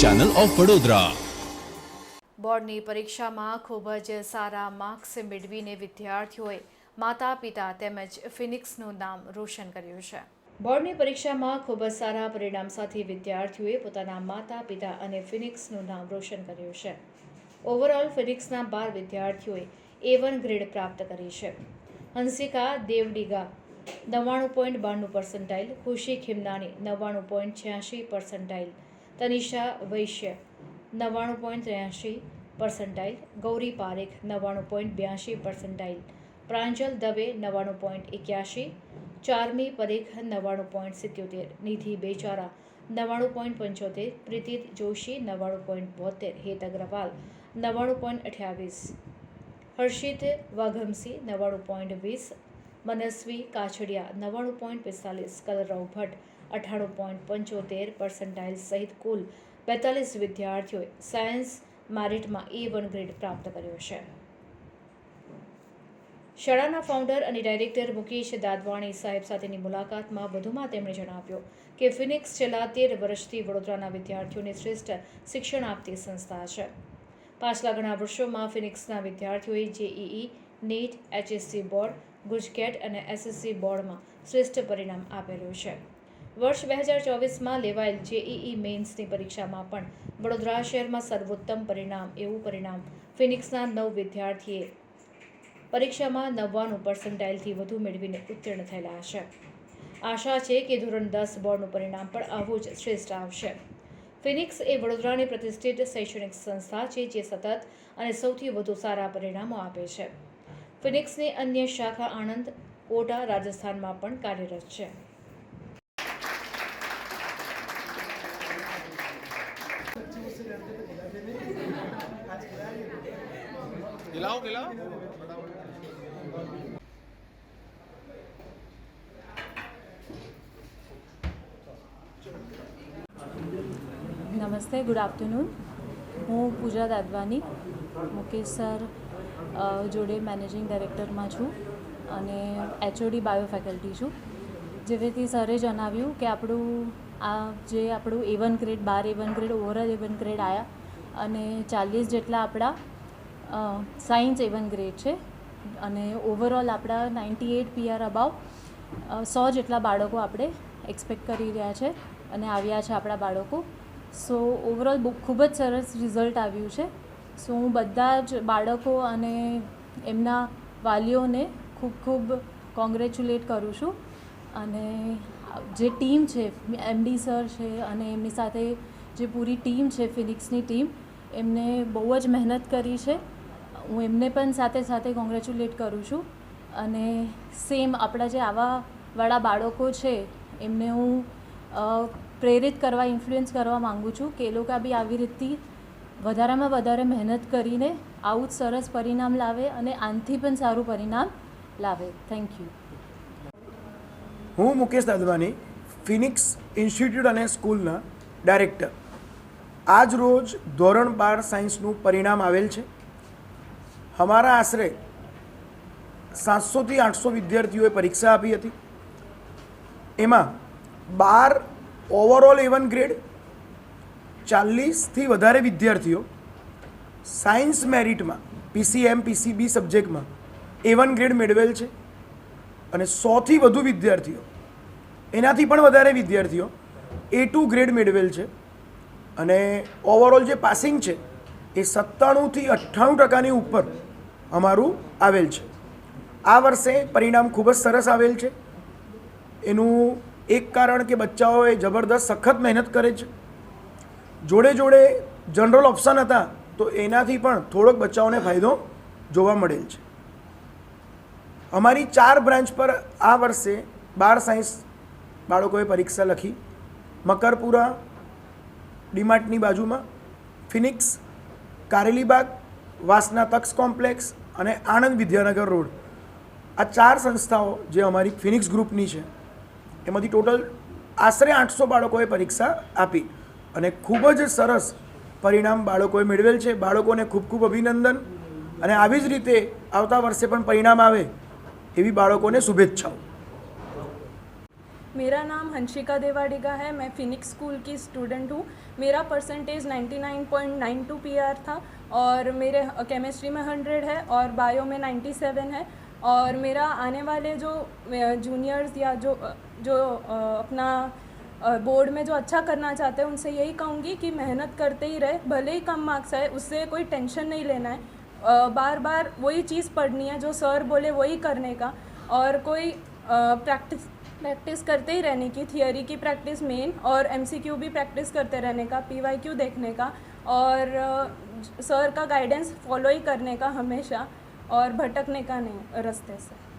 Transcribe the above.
Channel of Vadodara બોર્ડની પરીક્ષામાં ખૂબ જ સારા માર્ક્સ મેળવીને વિદ્યાર્થીઓએ માતા પિતા તેમજ ફિનિક્સનું નામ રોશન કર્યું છે. બોર્ડની પરીક્ષામાં ખૂબ જ સારા પરિણામ સાથે વિદ્યાર્થીઓએ પોતાના માતા પિતા અને ફિનિક્સનું નામ રોશન કર્યું છે. ઓવરઓલ ફિનિક્સના બાર વિદ્યાર્થીઓએ એ વન ગ્રેડ પ્રાપ્ત કરી છે. હંસિકા, દેવડીગા, નવ્વાણું પોઈન્ટ બાણું પર્સન્ટાઇલ ખુશી ખિમનાની નવ્વાણું પોઈન્ટ છ્યાસી પર્સન્ટાઇલ તનિષા વૈશ્ય, નવ્વાણું પોઈન્ટ ત્ર્યાસી પર્સન્ટાઇલ ગૌરી પારેખ, નવ્વાણું પોઈન્ટ બ્યાસી પર્સન્ટાઇલ પ્રાંજલ દવે, નવ્વાણું પોઈન્ટ એક્યાસી ચારમી પરેખ, નવ્વાણું પોઈન્ટ સિત્યોતેર, નિધિ બેચારા, નવ્વાણું પોઈન્ટ પંચોતેર, પ્રીતિત જોશી, નવ્વાણું પોઈન્ટ બોતેર હેત અગ્રવાલ, નવ્વાણું પોઈન્ટ અઠ્યાવીસ, હર્ષિત વાઘમસી, નવ્વાણું પોઈન્ટ વીસ મનસ્વી, કાછડિયા, નવ્વાણું પોઈન્ટ પિસ્તાલીસ, કલરવ ભટ્ટ, અઠ્ઠાણું પોઈન્ટ પંચોતેર પર્સન્ટાઇલ સહિત કુલ બેતાલીસ વિદ્યાર્થીઓએ સાયન્સ મેરિટમાં એ વન ગ્રેડ પ્રાપ્ત કર્યો છે. શાળાના ફાઉન્ડર અને ડાયરેક્ટર મુકેશ દાદવાણી સાહેબ સાથેની મુલાકાતમાં વધુમાં તેમણે જણાવ્યું કે ફિનિક્સ છેલ્લા તેર વર્ષથી વડોદરાના વિદ્યાર્થીઓને શ્રેષ્ઠ શિક્ષણ આપતી સંસ્થા છે. પાછલા ઘણા વર્ષોમાં ફિનિક્સના વિદ્યાર્થીઓએ JEE NEET HSC board GUJCET અને એસએસસી બોર્ડમાં શ્રેષ્ઠ પરિણામ આપેલું છે. વર્ષ બે હજાર ચોવીસમાં લેવાયેલ જેઈઈ મેઇન્સની પરીક્ષામાં પણ વડોદરા શહેરમાં સર્વોત્તમ પરિણામ, એવું પરિણામ ફિનિક્સના નવ વિદ્યાર્થીએ પરીક્ષામાં નવ્વાણું પર્સન્ટાઇલથી વધુ મેળવીને ઉત્તીર્ણ થયેલા છે. આશા છે કે ધોરણ દસ બોર્ડનું પરિણામ પણ આવું જ શ્રેષ્ઠ આવશે. ફિનિક્સ એ વડોદરાની પ્રતિષ્ઠિત શૈક્ષણિક સંસ્થા છે, જે સતત અને સૌથી વધુ સારા પરિણામો આપે છે. ફિનિક્સની અન્ય શાખા આણંદ કોટા રાજસ્થાનમાં પણ કાર્યરત છે खिलाओ खिलाओ નમસ્તે ગુડ આફ્ટરનૂન હું પૂજા દાદવાની મુકેશ સર અ, જોડે મેનેજિંગ ડાયરેક્ટરમાં છું અને એચઓડી બાયો ફેકલ્ટી છું. જેથી સરે જણાવ્યું કે આપણું આ જે આપણું A one grade bar A one grade overall A one grade આવ્યા અને ચાલીસ જેટલા આપણા સાયન્સ એ વન ગ્રેડ છે અને ઓવરઓલ આપણા નાઇન્ટી એટ પીઆર અબાવ સો જેટલા બાળકો આપણે એક્સપેક્ટ કરી રહ્યા છે અને આવ્યા છે આપણા બાળકો. સો ઓવરઓલ બહુ ખૂબ જ સરસ રિઝલ્ટ આવ્યું છે. સો હું બધા જ બાળકો અને એમના વાલીઓને ખૂબ ખૂબ કોંગ્રેચ્યુલેટ કરું છું. અને જે ટીમ છે એમડી સર છે અને એમની સાથે જે પૂરી ટીમ છે ફિનિક્સની ટીમ, એમને બહુ જ મહેનત કરી છે. હું એમને પણ સાથે સાથે કોંગ્રેચ્યુલેટ કરું છું. અને સેમ આપણા જે આવા વાળા બાળકો છે, એમને હું પ્રેરિત કરવા ઇન્ફ્લુઅન્સ કરવા માગું છું કે એ લોકો બી આવી રીતથી વધારેમાં વધારે મહેનત કરીને આવું જ સરસ પરિણામ લાવે અને આનથી પણ સારું પરિણામ લાવે. થેન્ક યુ હું મુકેશ દાદવાની ફિનિક્સ ઇન્સ્ટિટ્યૂટ અને સ્કૂલના ડાયરેક્ટર. આજ રોજ ધોરણ બાર સાયન્સનું પરિણામ આવેલ છે. અમારા આશરે સાતસોથી આઠસો વિદ્યાર્થીઓએ પરીક્ષા આપી હતી. એમાં બાર ઓવરઓલ એવન ગ્રેડ ચાલીસથી વધારે વિદ્યાર્થીઓ સાયન્સ મેરિટમાં, પીસીએમ, પીસીબી સબ્જેક્ટમાં, એ વન ગ્રેડ મેળવેલ છે. અને સોથી વધુ વિદ્યાર્થીઓ, એનાથી પણ વધારે વિદ્યાર્થીઓ, એ ટુ ગ્રેડ મેળવેલ છે. અને ઓવરઓલ જે પાસિંગ છે, એ સત્તાણુંથી અઠ્ઠાણું ટકાની ઉપર અમારું આવેલ છે. આ વર્ષે પરિણામ ખૂબ જ સરસ આવેલ છે. એનું એક કારણ કે બચ્ચાઓએ જબરદસ્ત સખત મહેનત કરે છે. જોડે જોડે જનરલ ઓપ્શન હતા, તો એનાથી પણ થોડોક બચ્ચાઓને ફાયદો જોવા મળેલ છે. અમારી ચાર બ્રાન્ચ પર આ વર્ષે બાર સાયન્સ બાળકોએ પરીક્ષા લખી. મકરપુરા, ડીમાર્ટની બાજુમાં, ફિનિક્સ, કારેલીબાગ, વાસના તક્ષ કોમ્પ્લેક્સ અને આણંદ વિદ્યાનગર રોડ. આ ચાર સંસ્થાઓ જે અમારી ફિનિક્સ ગ્રુપની છે, એમાંથી ટોટલ આશરે આઠસો બાળકોએ પરીક્ષા આપી. અને ખૂબ જ સરસ પરિણામ બાળકોએ મેળવેલ છે બાળકોને ખૂબ ખૂબ અભિનંદન અને આવી જ રીતે આવતા વર્ષે પણ પરિણામ આવે એવી બાળકોને શુભેચ્છાઓ मेरा नाम हंशिका देवाडिगा है मैं फिनिक्स स्कूल की स्टूडेंट हूँ मेरा परसेंटेज 99.92 पीआर था और मेरे केमिस्ट्री में 100 है और बायो में 97 है और मेरा आने वाले जो जूनियर्स या जो जो अ, अपना अ, बोर्ड में जो अच्छा करना चाहते हैं, उनसे यही कहूँगी कि मेहनत करते ही रहे, भले ही कम मार्क्स आए, उससे कोई टेंशन नहीं लेना है। बार बार वही चीज़ पढ़नी है, जो सर बोले वही करने का, और कोई प्रैक्टिस प्रैक्टिस करते ही रहने की थियोरी की प्रैक्टिस मेन और एमसीक्यू भी प्रैक्टिस करते रहने का पीवाईक्यू देखने का, और सर का गाइडेंस फॉलो ही करने का हमेशा, और भटकने का नहीं, रास्ते से।